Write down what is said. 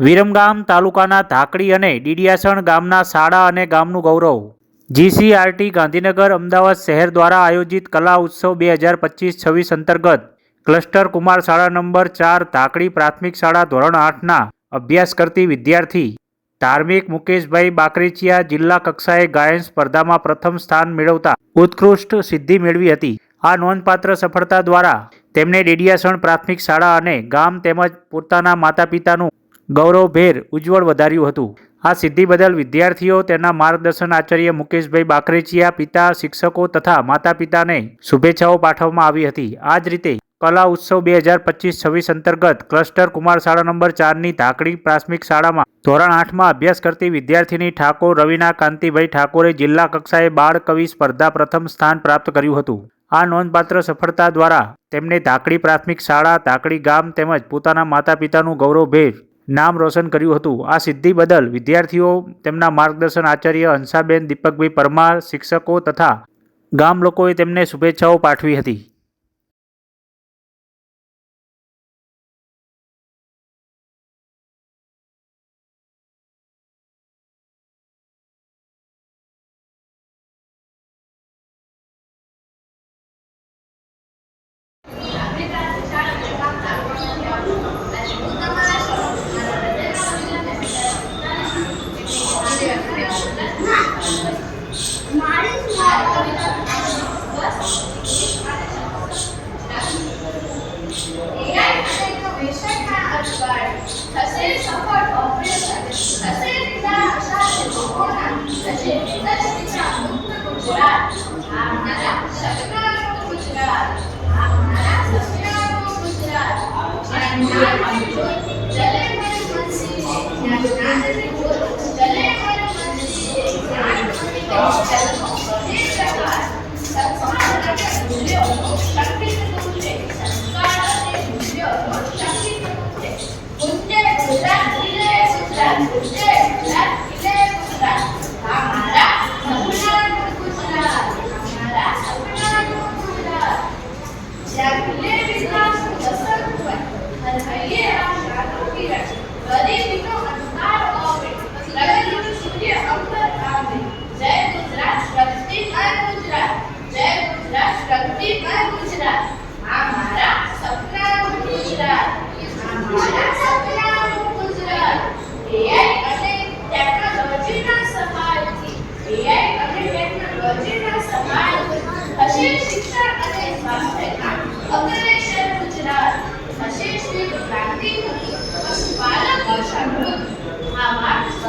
વિરમગામ તાલુકાના ધાકડી અને ડીડિયાસણ ગામના શાળા અને ગામનું ગૌરવ. જીસીઆરટી ગાંધીનગર અમદાવાદ શહેર દ્વારા આયોજિત કલા ઉત્સવ બે હજાર પચીસ છવ્વીસ અંતર્ગત ક્લસ્ટર કુમાર શાળા નંબર ચાર ધાકડી પ્રાથમિક શાળા ધોરણ આઠના અભ્યાસ કરતી વિદ્યાર્થી ધાર્મિક મુકેશભાઈ બાકરેચિયા જિલ્લા કક્ષાએ ગાયન સ્પર્ધામાં પ્રથમ સ્થાન મેળવતા ઉત્કૃષ્ટ સિદ્ધિ મેળવી હતી. આ નોંધપાત્ર સફળતા દ્વારા તેમણે ડેડિયાસણ પ્રાથમિક શાળા અને ગામ તેમજ પોતાના માતા પિતાનું ગૌરવભેર ઉજ્જવળ વધાર્યું હતું. આ સિદ્ધિ બદલ વિદ્યાર્થીઓ તેના માર્ગદર્શન આચાર્ય મુકેશભાઈ બાકરેચિયા, પિતા, શિક્ષકો તથા માતા પિતાને શુભેચ્છાઓ પાઠવવામાં આવી હતી. આ જ રીતે કલા ઉત્સવ બે હજાર પચીસ છવ્વીસ અંતર્ગત ક્લસ્ટર કુમાર શાળા નંબર ચારની ધાકડી પ્રાથમિક શાળામાં ધોરણ આઠમાં અભ્યાસ કરતી વિદ્યાર્થીની ઠાકોર રવિના કાંતિભાઈ ઠાકોરે જિલ્લા કક્ષાએ બાળ કવિ સ્પર્ધા પ્રથમ સ્થાન પ્રાપ્ત કર્યું હતું. આ નોંધપાત્ર સફળતા દ્વારા તેમને ધાકડી પ્રાથમિક શાળા, ધાકડી ગામ તેમજ પોતાના માતા પિતાનું ગૌરવભેર નામ રોશન કર્યું હતું. આ સિદ્ધિ બદલ વિદ્યાર્થીઓ, તેમના માર્ગદર્શન આચાર્ય હંસાબેન દીપકભાઈ પરમાર, શિક્ષકો તથા ગામ લોકોએ તેમને શુભેચ્છાઓ પાઠવી હતી. થશે ગુજરાત આવનારા ગુજરાત પશુપાલક આ વાત